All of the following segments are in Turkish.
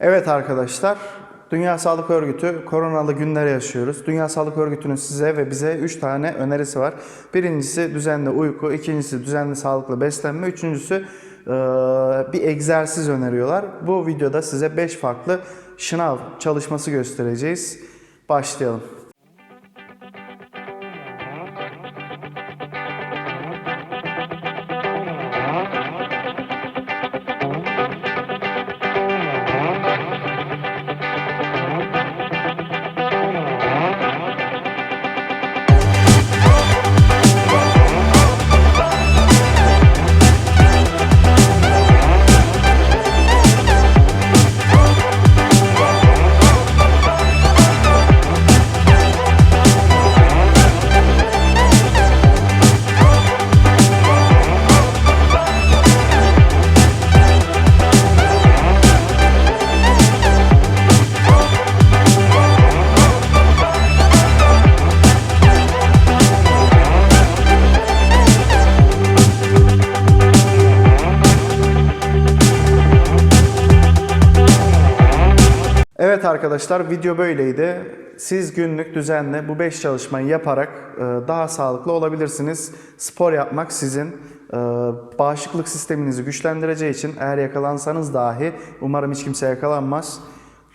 Evet arkadaşlar, Dünya Sağlık Örgütü koronalı günler yaşıyoruz. Dünya Sağlık Örgütü'nün size ve bize 3 tane önerisi var. Birincisi düzenli uyku, ikincisi düzenli sağlıklı beslenme, üçüncüsü eee, bir egzersiz öneriyorlar. Bu videoda size 5 farklı şınav çalışması göstereceğiz. Başlayalım. Evet arkadaşlar video böyleydi. Siz günlük düzenli bu 5 çalışmayı yaparak e, daha sağlıklı olabilirsiniz. Spor yapmak sizin e, bağışıklık sisteminizi güçlendireceği için eğer yakalansanız dahi umarım hiç kimse yakalanmaz.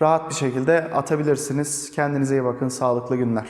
Rahat bir şekilde atabilirsiniz. Kendinize iyi bakın. Sağlıklı günler.